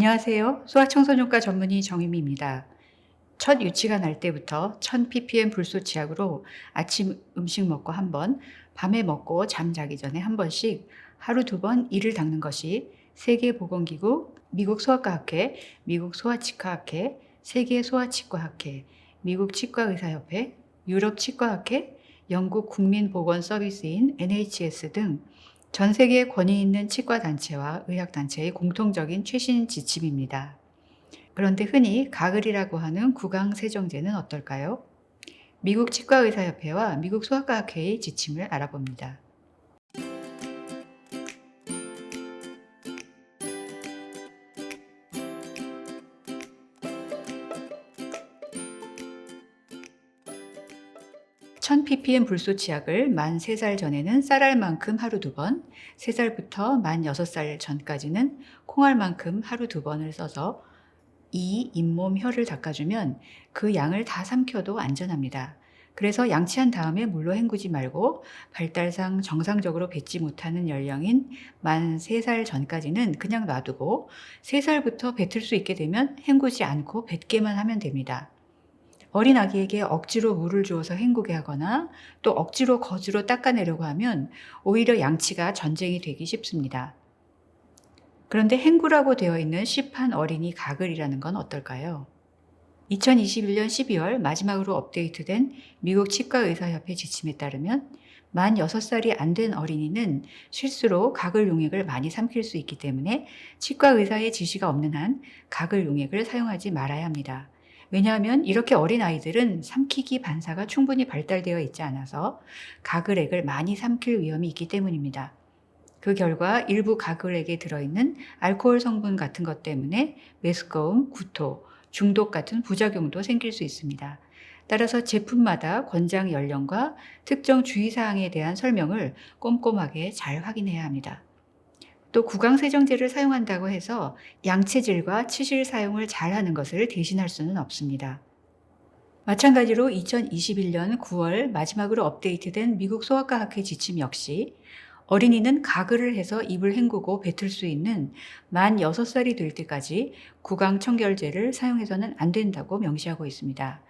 안녕하세요. 소아청소년과 전문의 정유미입니다. 첫 유치가 날 때부터 1000ppm 불소 치약으로 아침 음식 먹고 한 번, 밤에 먹고 잠자기 전에 한 번씩 하루 두 번 이를 닦는 것이 세계보건기구, 미국 소아과학회, 미국 소아치과학회, 세계 소아치과학회, 미국 치과의사협회, 유럽 치과학회, 영국 국민보건서비스인 NHS 등 전 세계 권위 있는 치과 단체와 의학 단체의 공통적인 최신 지침입니다. 그런데 흔히 가글이라고 하는 구강 세정제는 어떨까요? 미국 치과의사협회와 미국 소아과학회의 지침을 알아봅니다. (1000 ppm) 불소 치약을 만 3살 전에는 쌀알만큼 하루 두 번, 3살부터 만 6살 전까지는 콩알만큼 하루 두 번을 써서 이, 잇몸, 혀를 닦아주면 그 양을 다 삼켜도 안전합니다. 그래서 양치한 다음에 물로 헹구지 말고 발달상 정상적으로 뱉지 못하는 연령인 만 3살 전까지는 그냥 놔두고 3살부터 뱉을 수 있게 되면 헹구지 않고 뱉게만 하면 됩니다. 어린 아기에게 억지로 물을 주어서 헹구게 하거나 또 억지로 거즈로 닦아내려고 하면 오히려 양치가 전쟁이 되기 쉽습니다. 그런데 행구라고 되어 있는 시판 어린이 가글이라는 건 어떨까요? 2021년 12월 마지막으로 업데이트된 미국 치과의사협회 지침에 따르면 만 6살이 안 된 어린이는 실수로 가글 용액을 많이 삼킬 수 있기 때문에 치과 의사의 지시가 없는 한 가글 용액을 사용하지 말아야 합니다. 왜냐하면 이렇게 어린 아이들은 삼키기 반사가 충분히 발달되어 있지 않아서 가글액을 많이 삼킬 위험이 있기 때문입니다. 그 결과 일부 가글액에 들어있는 알코올 성분 같은 것 때문에 메스꺼움, 구토, 중독 같은 부작용도 생길 수 있습니다. 따라서 제품마다 권장 연령과 특정 주의사항에 대한 설명을 꼼꼼하게 잘 확인해야 합니다. 또 구강세정제를 사용한다고 해서 양체질과 치실 사용을 잘 하는 것을 대신할 수는 없습니다. 마찬가지로 2021년 9월 마지막으로 업데이트된 미국 소아과 학회 지침 역시 어린이는 가글을 해서 입을 헹구고 뱉을 수 있는 만 6살이 될 때까지 구강 청결제를 사용해서는 안 된다고 명시하고 있습니다.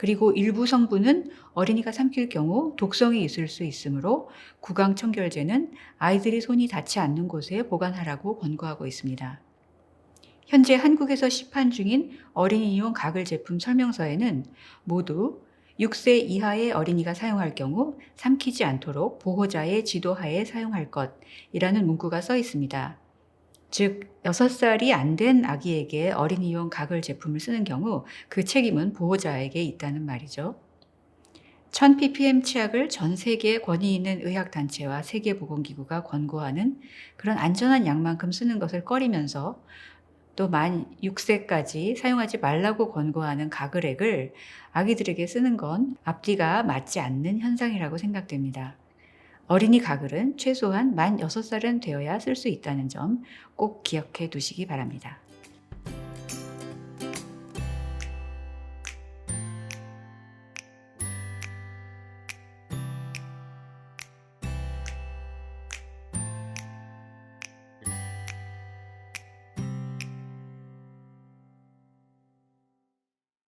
그리고 일부 성분은 어린이가 삼킬 경우 독성이 있을 수 있으므로 구강 청결제는 아이들이 손이 닿지 않는 곳에 보관하라고 권고하고 있습니다. 현재 한국에서 시판 중인 어린이용 가글 제품 설명서에는 모두 6세 이하의 어린이가 사용할 경우 삼키지 않도록 보호자의 지도하에 사용할 것이라는 문구가 써 있습니다. 즉, 6살이 안 된 아기에게 어린이용 가글 제품을 쓰는 경우 그 책임은 보호자에게 있다는 말이죠. 1000ppm 치약을 전 세계 권위 있는 의학단체와 세계보건기구가 권고하는 그런 안전한 양만큼 쓰는 것을 꺼리면서 또 만 6세까지 사용하지 말라고 권고하는 가글액을 아기들에게 쓰는 건 앞뒤가 맞지 않는 현상이라고 생각됩니다. 어린이 가글은 최소한 만 6살은 되어야 쓸 수 있다는 점 꼭 기억해 두시기 바랍니다.